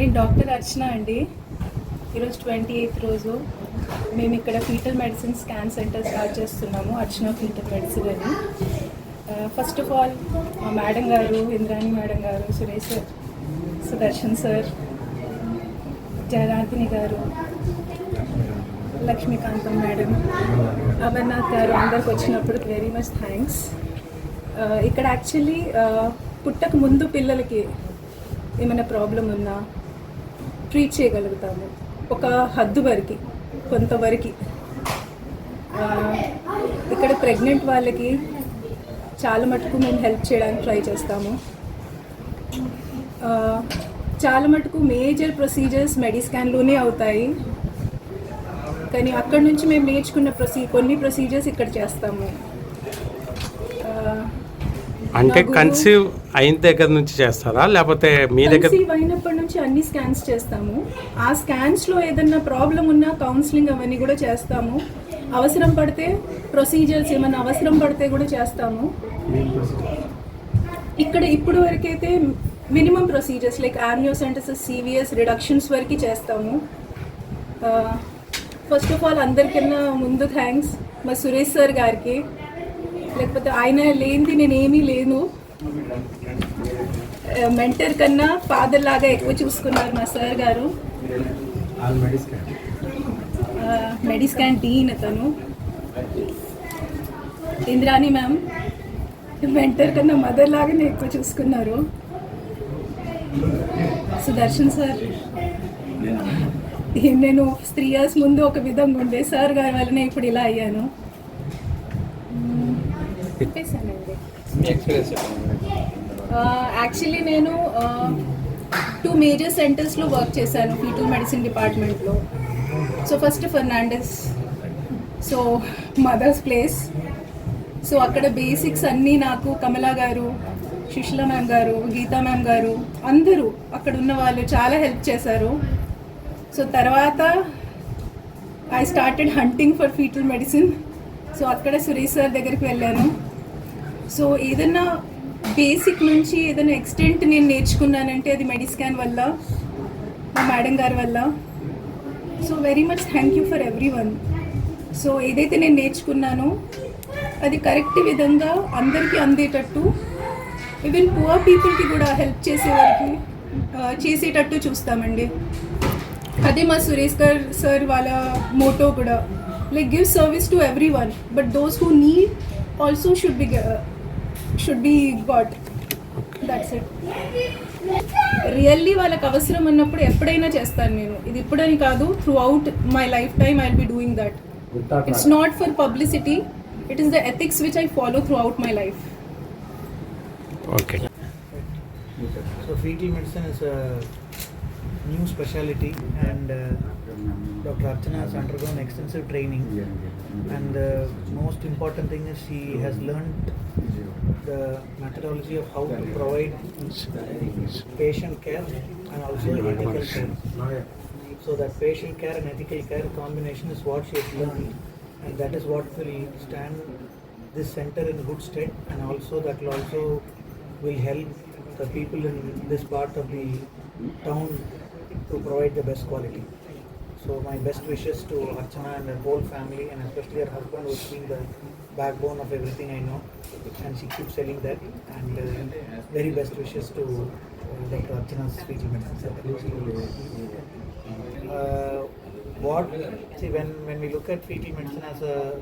నేను డాక్టర్ అర్చన అండి. ఈరోజు ట్వంటీ ఎయిత్ రోజు. మేము ఇక్కడ fetal medicine scan centre start చేస్తున్నాము అర్చన ఫీటల్ మెడిసిన్ అని. ఫస్ట్ ఆఫ్ ఆల్ మా మేడం గారు ఇంద్రాణి మేడం గారు సురేష్ సార్ సుదర్శన్ సార్ జయరాంతిని గారు లక్ష్మీకాంతం మేడం అమర్నాథ్ గారు అందరికి వచ్చినప్పుడు వెరీ మచ్ థ్యాంక్స్ ఇక్కడ యాక్చువల్లీ పుట్టక ముందు పిల్లలకి ఏమైనా ప్రాబ్లం ఉన్నా ట్రీట్ చేయగలుగుతాము. ఒక హద్దు వరకు కొంతవరకు. ఇక్కడ ప్రెగ్నెంట్ వాళ్ళకి చాలా మటుకు మేము హెల్ప్ చేయడానికి ట్రై చేస్తాము. చాలా మటుకు మేజర్ ప్రొసీజర్స్ మెడిస్కాన్లోనే అవుతాయి. కానీ అక్కడ నుంచి మేము నేర్చుకున్న ప్రొసీ కొన్ని ప్రొసీజర్స్ ఇక్కడ చేస్తాము. అంటే కన్సీవ్ అయిన దగ్గర నుంచి చేస్తారా? లేకపోతే మీ దగ్గర కన్సీవ్ అయినప్పటి నుంచి అన్ని స్కాన్స్ చేస్తాము. ఆ స్కాన్స్లో ఏదన్నా ప్రాబ్లం ఉన్నా కౌన్సిలింగ్ అవన్నీ కూడా చేస్తాము. అవసరం పడితే ప్రొసీజర్స్ ఏమైనా అవసరం పడితే కూడా చేస్తాము. ఇక్కడ ఇప్పుడు వరకైతే minimum procedures like amniocentesis CVS reductions వరకు చేస్తాము. ఫస్ట్ ఆఫ్ ఆల్ అందరికన్నా ముందు థ్యాంక్స్ మా సురేష్ సార్ గారికి. లేకపోతే ఆయన లేనిది నేనేమీ లేను. మెంటర్ కన్నా ఫాదర్ లాగా ఎక్కువ చూసుకున్నారు మా సార్ గారు. మెడిస్కాన్ డీన్ అతను. ఇంద్రాణి మ్యామ్ మెంటర్ కన్నా మదర్ లాగానే ఎక్కువ చూసుకున్నారు. సుదర్శన్ సార్ నేను త్రీ ఇయర్స్ ముందు ఒక విధంగా ఉండే సార్ గారి వల్లనే ఇప్పుడు ఇలా అయ్యాను. చెప్పేశానండి. యాక్చువల్లీ నేను టూ మేజర్ సెంటర్స్లో వర్క్ చేశాను ఫీటల్ మెడిసిన్ డిపార్ట్మెంట్లో so first Fernandez so mother's place so అక్కడ బేసిక్స్ అన్నీ నాకు కమలా గారు సుశీల మ్యామ్ గారు గీతా మ్యామ్ గారు అందరూ అక్కడ ఉన్న వాళ్ళు చాలా హెల్ప్ చేశారు. సో తర్వాత I started hunting for fetal medicine so అక్కడ సురేష్ సార్ దగ్గరికి వెళ్ళాను. సో ఏదైనా బేసిక్ నుంచి ఏదైనా ఎక్స్టెంట్ నేను నేర్చుకున్నానంటే అది మెడిస్కాన్ వల్ల మా మేడం గారి వల్ల. So very much thank you for everyone so ఏదైతే నేను నేర్చుకున్నానో అది కరెక్ట్ విధంగా అందరికీ అందేటట్టు ఈవెన్ పువర్ పీపుల్కి కూడా హెల్ప్ చేసేవారికి ఆ, చేసేటట్టు చూస్తామండి. అదే మా సురేష్ గారు సార్ వాళ్ళ మోటో కూడా like give service to everyone but those who need also should be should be got that's it really వాళ్ళకి అవసరం అన్నప్పుడు ఎప్పుడైనా చేస్తాను నేను ఇది ఇప్పుడని కాదు throughout my lifetime I be doing that it's not for publicity it is the ethics which I follow throughout my life okay fetal medicine is a new specialty and uh, Dr. Archana has undergone extensive training and the most important thing is she has learned the methodology of how to provide patient care and also ethical care. So that patient care and ethical care combination is what she has learned and that is what will stand this center in good state and also that will also will help the people in this part of the town to provide the best quality. So my best wishes to Archana and her whole family and especially her husband who's been the backbone of everything I know. And she keeps telling that. And uh, very best wishes to uh, Dr. Archana's speech uh, what see when when we look at fetal medicine as a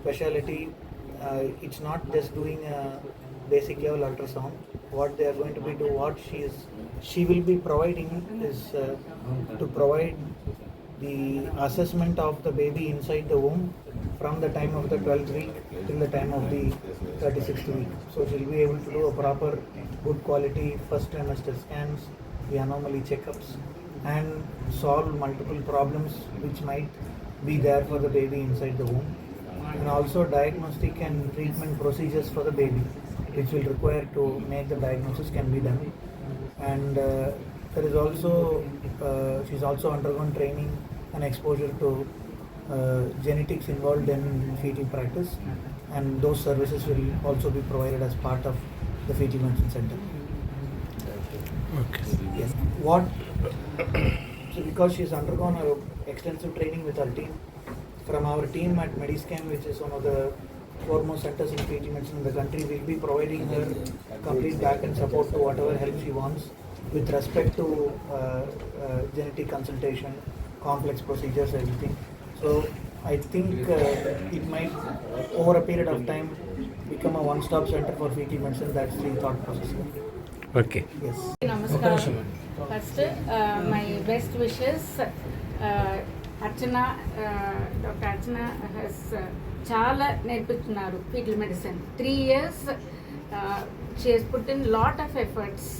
specialty uh, it's not just doing a basic level ultrasound. What they are going to be do what she is she will be providing is uh, to provide the assessment of the baby inside the womb from the time of the 12th week till the time of the 36th week. So she'll be able to do a proper good quality first trimester scans the anomaly checkups and solve multiple problems which might be there for the baby inside the womb. And also diagnostic and treatment procedures for the baby which will require to make the diagnosis can be done. And uh, there is also uh, she's also undergone training and exposure to uh, genetics involved in fetal practice and those services will also be provided as part of the fetal medicine center Okay. Yes. What So because she's undergone her extensive training with her team, from our team at Mediscan, which is one of the foremost centers in fetal medicine in the country, we'll be providing her complete back and support to whatever help she wants with respect to uh, uh, genetic consultation, complex procedures, everything. So I think uh, it might, over a period of time, become a one-stop center for fetal medicine. That's the thought process. Okay Yes. నమస్కారం first my best wishes Archana doctor Archana has చాలా నేర్పిస్తున్నారు fetal medicine three years she has put in lot of efforts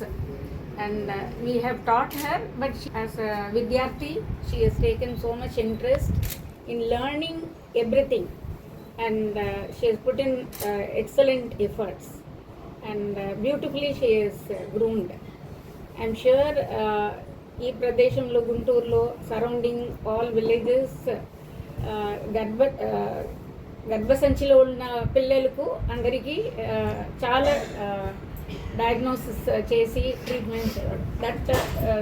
and we have taught her but as విద్యార్థి she has taken so much interest in learning everything and uh, she has put in uh, excellent efforts. And uh, beautifully she is uh, uh, ఈ ప్రదేశంలో గుంటూరులో surrounding all villages గర్భ uh, గర్భసంచిలో ఉన్న పిల్లలకు అందరికీ చాలా డయాగ్నోసిస్ చేసి treatment that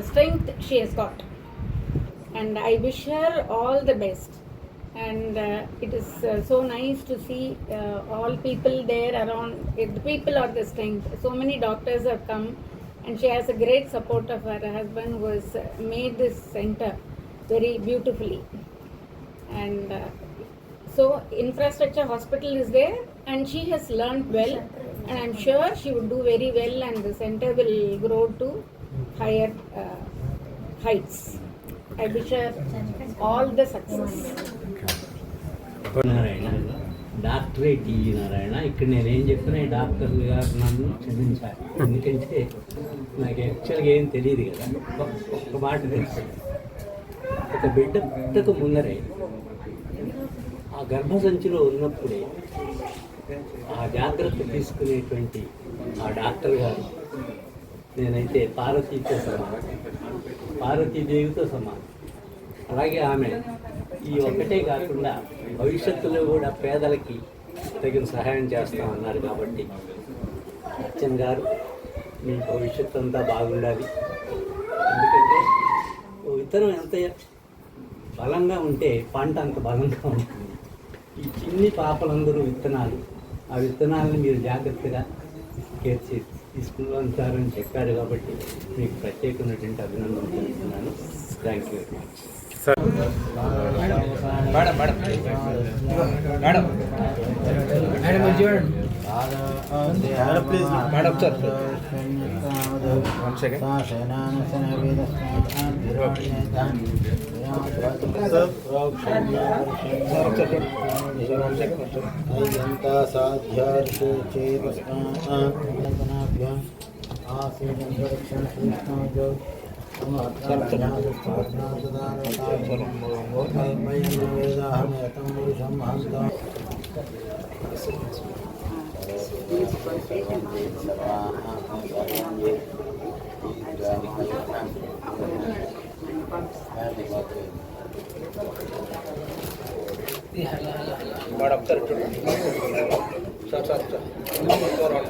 strength she has got and I wish her all the best. And uh, it is uh, so nice to see uh, all people there around. If the people are the strength. So many doctors have come, and she has a great support of her husband who has uh, made this center very beautifully. And uh, so, infrastructure hospital is there, and she has learned well. And I'm sure she would do very well, and the center will grow to higher uh, heights. I wish her all the success. Narayana డాక్టరే TG Narayana ఇక్కడ నేను ఏం చెప్పినా ఈ doctor గారు నన్ను క్షమించాలి ఎందుకంటే నాకు యాక్చువల్గా ఏం తెలియదు కదా ఒక్క- ఒక్క మాట తెలుసు ఒక బిడ్డ పుట్టక ముందరే గర్భసంచిలో ఉన్నప్పుడే ఆ జాగ్రత్త తీసుకునేటువంటి ఆ డాక్టర్ గారు నేనైతే పార్వతీతో సమానం. పార్వతీదేవితో సమానం. అలాగే ఆమె ఈ ఒక్కటే కాకుండా భవిష్యత్తులో కూడా పేదలకి తగిన సహాయం చేస్తామన్నారు కాబట్టి అచ్చన్ గారు మీ భవిష్యత్తు అంతా బాగుండాలి. ఎందుకంటే ఓ విత్తనం ఎంత బలంగా ఉంటే పంట అంత బలంగా ఉంటుంది. ఈ చిన్ని పాపలందరూ విత్తనాలు. ఆ విత్తనాలను మీరు జాగ్రత్తగా కేర్ చేసి తీసుకుంటారని చెప్పారు కాబట్టి మీకు ప్రత్యేకమైనటువంటి అభినందనలు తెలుపుతున్నాను. Thank you very much madam madam. Madam madam ఇది చూడండి madam, please. Madam sir one second madam sir చూడండి sir sir sir four one